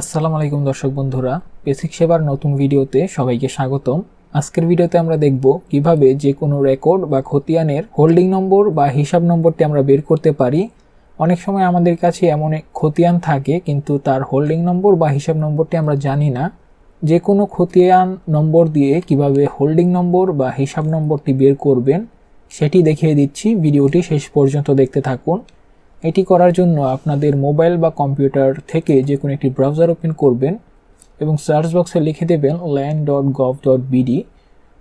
আসসালামু আলাইকুম দর্শক বন্ধুরা। বেসিক সেবার নতুন ভিডিওতে সবাইকে স্বাগতম। আজকের ভিডিওতে আমরা দেখব কীভাবে যে কোনো রেকর্ড বা খতিয়ানের হোল্ডিং নম্বর বা হিসাব নম্বরটি আমরা বের করতে পারি। অনেক সময় আমাদের কাছে এমন খতিয়ান থাকে, কিন্তু তার হোল্ডিং নম্বর বা হিসাব নম্বরটি আমরা জানি না। যে কোনো খতিয়ান নম্বর দিয়ে কীভাবে হোল্ডিং নম্বর বা হিসাব নম্বরটি বের করবেন, সেটি দেখিয়ে দিচ্ছি। ভিডিওটি শেষ পর্যন্ত দেখতে থাকুন। এটি করার জন্য আপনাদের মোবাইল বা কম্পিউটার থেকে যে কোনো একটি ব্রাউজার ওপেন করবেন এবং সার্চ বক্সে লিখে দেবেন land dot gov dot BD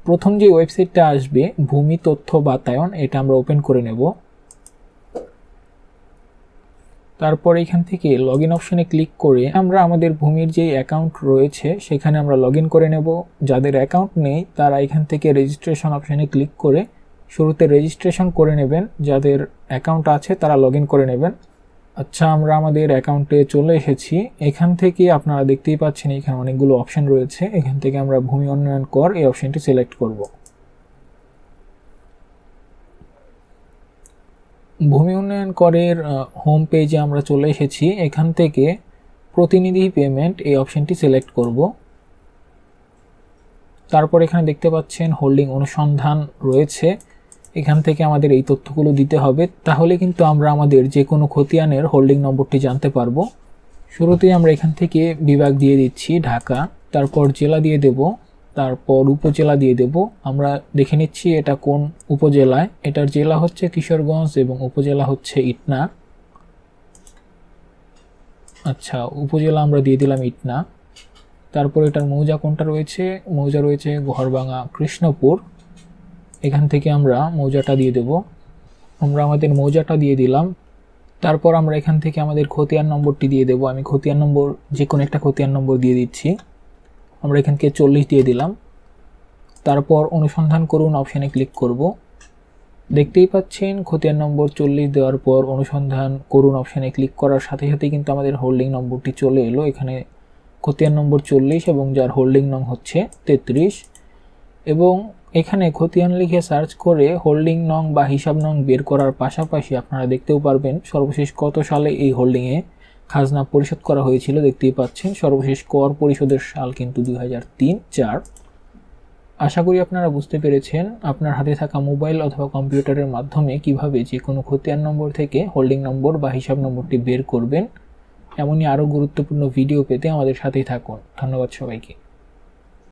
প্রথম যে ওয়েবসাইটটা আসবে, ভূমি তথ্য বাতায়ন, এটা আমরা ওপেন করে নেব। তারপর এখান থেকে লগ ইন অপশানে ক্লিক করে আমরা আমাদের ভূমির যে অ্যাকাউন্ট রয়েছে, সেখানে আমরা লগ করে নেব। যাদের অ্যাকাউন্ট নেই, তারা এখান থেকে রেজিস্ট্রেশন অপশানে ক্লিক করে শুরুতে রেজিস্ট্রেশন করে নেবেন, যাদের অ্যাকাউন্ট আছে তারা লগ করে নেবেন। আচ্ছা আমরা আমাদের অ্যাকাউন্টে চলে এসেছি। এখান থেকে আপনারা দেখতেই পাচ্ছেন এখানে অনেকগুলো অপশন রয়েছে। এখান থেকে আমরা ভূমি উন্নয়ন কর এই অপশনটি সিলেক্ট করব। ভূমি উন্নয়ন করের হোম পেজে আমরা চলে এসেছি। এখান থেকে প্রতিনিধি পেমেন্ট এই অপশনটি সিলেক্ট করব। তারপর এখানে দেখতে পাচ্ছেন হোল্ডিং অনুসন্ধান রয়েছে। এখান থেকে আমাদের এই তথ্যগুলো দিতে হবে, তাহলে কিন্তু আমরা আমাদের যে কোনো খতিয়ানের হোল্ডিং নম্বরটি জানতে পারব। শুরুতেই আমরা এখান থেকে বিভাগ দিয়ে দিচ্ছি, ঢাকা, তারপর জেলা দিয়ে দেব, তারপর উপজেলা দিয়ে দেব। আমরা দেখে নিচ্ছি এটা কোন উপজেলায়। এটার জেলা হচ্ছে কিশোরগঞ্জ এবং উপজেলা হচ্ছে ইটনা। আচ্ছা উপজেলা আমরা দিয়ে দিলাম ইটনা। তারপর এটার মৌজা কোনটা রয়েছে? মৌজা রয়েছে ঘরভাঙা কৃষ্ণপুর। এখান থেকে আমরা মৌজাটা দিয়ে দেব। আমরা আমাদের মৌজাটা দিয়ে দিলাম। তারপর আমরা এখান থেকে আমাদের খতিয়ান নম্বরটি দিয়ে দেব। আমি খতিয়ান নম্বর যে কোনো একটা খতিয়ান নম্বর দিয়ে দিচ্ছি। আমরা এখান থেকে চল্লিশ দিয়ে দিলাম। তারপর অনুসন্ধান করুন অপশানে ক্লিক করব। দেখতেই পাচ্ছেন, খতিয়ান নম্বর চল্লিশ দেওয়ার পর অনুসন্ধান করুন অপশানে ক্লিক করার সাথে সাথেই কিন্তু আমাদের হোল্ডিং নম্বরটি চলে এলো। এখানে খতিয়ান নম্বর চল্লিশ এবং যার হোল্ডিং নং হচ্ছে তেত্রিশ। এবং এখানে খতিয়ান লিখে সার্চ করে হোল্ডিং নং বা হিসাব নং বের করার পাশাপাশি আপনারা দেখতেও পারবেন সর্বশেষ কত সালে এই হোল্ডিংয়ে খাজনা পরিশোধ করা হয়েছিল দেখতেই পাচ্ছেন। সর্বশেষ কর পরিশোধের সাল কিন্তু দুই হাজার তিন, চার। আশা করি আপনারা বুঝতে পেরেছেন আপনার হাতে থাকা মোবাইল অথবা কম্পিউটারের মাধ্যমে কীভাবে যে কোনো খতিয়ান নম্বর থেকে হোল্ডিং নম্বর বা হিসাব নম্বরটি বের করবেন। এমনই আরও গুরুত্বপূর্ণ ভিডিও পেতে আমাদের সাথেই থাকুন। ধন্যবাদ সবাইকে।